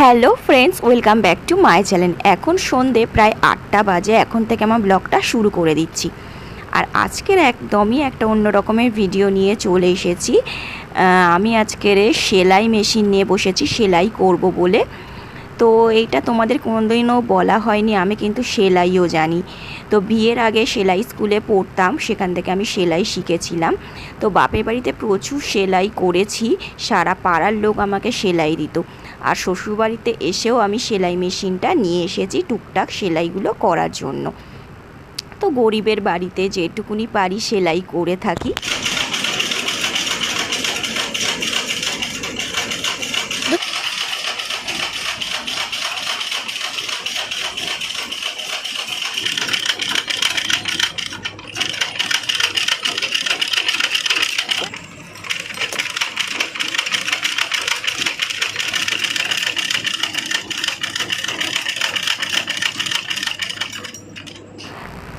Hello friends, welcome back to my channel. এখন সন্ধে প্রায় আটটা বাজে, এখন থেকে আমার ব্লগটা শুরু করে দিচ্ছি। আর আজকের একদমই একটা অন্য রকমের ভিডিও নিয়ে চলে এসেছি। আমি আজকের সেলাই মেশিন নিয়ে বসেছি, সেলাই করব বলে। তো এইটা তোমাদের কোনোদিনও বলা হয়নি, আমি কিন্তু সেলাইও জানি। তো বিয়ের আগে সেলাই স্কুলে পড়তাম, সেখান থেকে আমি সেলাই শিখেছিলাম। তো বাপের বাড়িতে প্রচুর সেলাই করেছি, সারা পাড়ার লোক আমাকে সেলাই দিত। আর শ্বশুরবাড়িতে এসেও আমি সেলাই মেশিনটা নিয়ে এসেছি টুকটাক সেলাইগুলো করার জন্য। তো গরিবের বাড়িতে যেটুকুনি পারি সেলাই করে থাকি।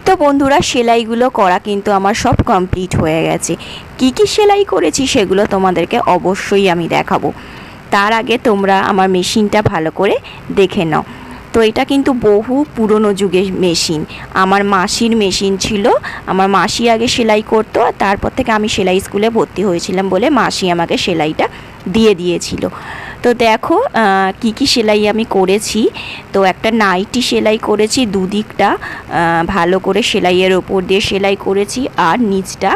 তো বন্ধুরা সেলাইগুলো করা কিন্তু আমার সব কমপ্লিট হয়ে গেছে। কি কি সেলাই করেছি সেগুলো তোমাদেরকে অবশ্যই আমি দেখাবো। তার আগে তোমরা আমার মেশিনটা ভালো করে দেখে নাও। তো এটা কিন্তু বহু পুরনো যুগের মেশিন। আমার মাসির মেশিন ছিল। আমার মাসি আগে সেলাই করতো আর তারপর থেকে আমি সেলাই স্কুলে ভর্তি হয়েছিলাম বলে মাসি আমাকে সেলাইটা দিয়ে দিয়েছিল। তো দেখো কি কি সেলাই আমি করেছি। তো একটা নাইটি সেলাই করেছি দুদিকটা ভালো করে সেলাইয়ের ওপর দিয়ে সেলাই করেছি আর নিচটা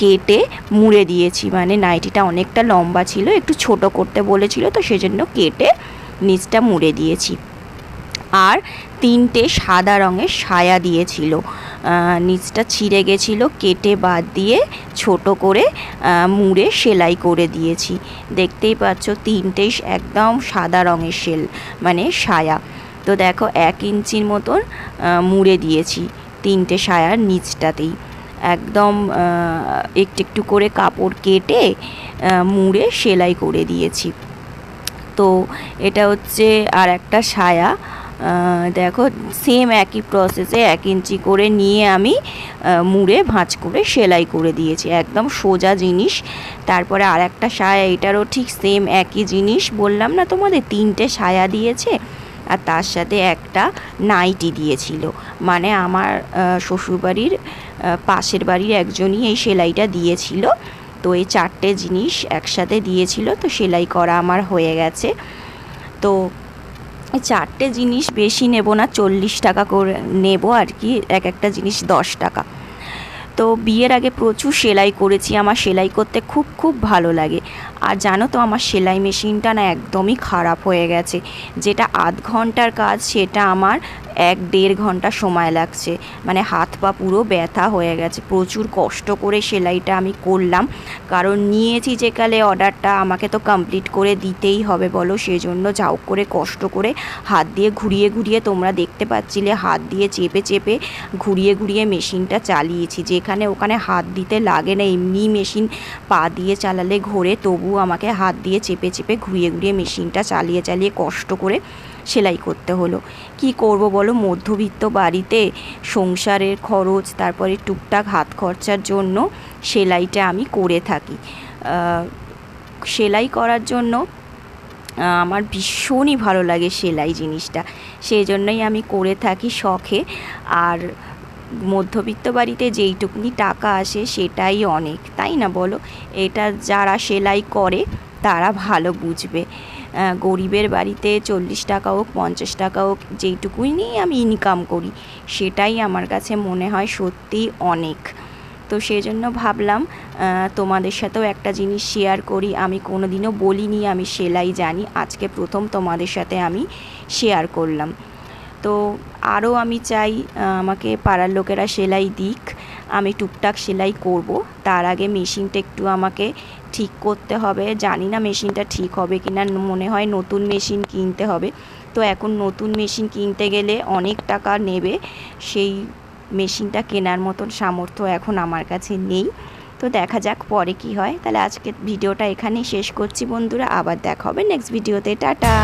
কেটে মুড়ে দিয়েছি। মানে নাইটিটা অনেকটা লম্বা ছিল, একটু ছোট করতে বলেছিল, তো সেজন্য কেটে নিচটা মুড়ে দিয়েছি। আর তিনটে সাদা রঙের সায়া দিয়েছিল। নিচটা ছিঁড়ে গেছিল, কেটে বাদ দিয়ে ছোট করে মুড়ে সেলাই করে দিয়েছি। দেখতেই পাচ্ছ তিনটেই একদম সাদা রঙের সেল মানে সায়া। তো দেখো এক ইঞ্চির মতন মুড়ে দিয়েছি তিনটে সায়ার নিচটাতেই। একদম একটু একটু করে কাপড় কেটে মুড়ে সেলাই করে দিয়েছি। তো এটা হচ্ছে আর একটা সায়া। দেখো সেম একই প্রসেসে এক ইঞ্চি করে নিয়ে আমি মুড়ে ভাঁজ করে সেলাই করে দিয়েছি। একদম সোজা জিনিস। তারপরে আর একটা সায়া, এটারও ঠিক সেম একই জিনিস। বললাম, না, তোমাদের তিনটে সায়া দিয়েছে। আর তার সাথে একটা নাইটি দিয়েছিল। মানে আমার শ্বশুরবাড়ির পাশের বাড়ির একজনই এই সেলাইটা দিয়েছিল। তো এই চারটে জিনিস একসাথে দিয়েছিল। তো সেলাই করা আমার হয়ে গেছে। তো চারটে জিনিস বেশি নেব না, চল্লিশ টাকা করে নেব আর কি, এক একটা জিনিস দশ টাকা। তো বিয়ের আগে প্রচুর সেলাই করেছি, আমার সেলাই করতে খুব খুব ভালো লাগে। আর জানো তো আমার সেলাই মেশিনটা না একদমই খারাপ হয়ে গেছে। যেটা আধ ঘণ্টার কাজ, সেটা আমার এক দেড় ঘণ্টা সময় লাগছে। মানে হাত পা পুরো ব্যথা হয়ে গেছে। প্রচুর কষ্ট করে সেলাইটা আমি করলাম। কারণ নিয়েছি যেকালে অর্ডারটা, আমাকে তো কমপ্লিট করে দিতেই হবে বলো। সেজন্য যাও করে কষ্ট করে হাত দিয়ে ঘুরিয়ে ঘুরিয়ে তোমরা দেখতে পাচ্ছিলে, হাত দিয়ে চেপে চেপে ঘুরিয়ে ঘুরিয়ে মেশিনটা চালিয়েছি। যেখানে ওখানে হাত দিতে লাগে না, এমনি মেশিন পা দিয়ে চালালে ঘোরে। তবু আমাকে হাত দিয়ে চেপে চেপে ঘুরিয়ে ঘুরিয়ে মেশিনটা চালিয়ে চালিয়ে কষ্ট করে সেলাই করতে হলো। কি করব বলো? মধ্যবিত্ত বাড়িতে সংসারের খরচ, তারপরে টুকটাক হাত খরচার জন্য সেলাইটা আমি করে থাকি। সেলাই করার জন্য আমার ভীষণই ভালো লাগে সেলাই জিনিসটা। সেই জন্যই আমি করে থাকি শখে। আর মধ্যবিত্ত বাড়িতে যেইটুকুনি টাকা আসে সেটাই অনেক, তাই না বলো? এটা যারা সেলাই করে, তারা ভালো বুঝবে। গরিবের বাড়িতে চল্লিশ টাকা হোক, পঞ্চাশ টাকা হোক, যেইটুকুই নিয়ে আমি ইনকাম করি, সেটাই আমার কাছে মনে হয় সত্যিই অনেক। তো সেই জন্য ভাবলাম তোমাদের সাথেও একটা জিনিস শেয়ার করি। আমি কোনো দিনও বলিনি, আমি সেলাই জানি। আজকে প্রথম তোমাদের সাথে আমি শেয়ার করলাম। তো আরও আমি চাই আমাকে পাড়ার লোকেরা সেলাই দিক। আমি টুকটাক সেলাই করব। তার আগে মেশিনটা একটু আমাকে ঠিক করতে হবে। জানি না মেশিনটা ঠিক হবে কি না মনে হয় নতুন মেশিন কিনতে হবে। তো এখন নতুন মেশিন কিনতে গেলে অনেক টাকা নেবে। সেই মেশিনটা কেনার মতন সামর্থ্য এখন আমার কাছে নেই। তো দেখা যাক পরে কি হয়। তাহলে আজকে ভিডিওটা এখানেই শেষ করছি বন্ধুরা। আবার দেখা হবে নেক্সট ভিডিওতে টাটা!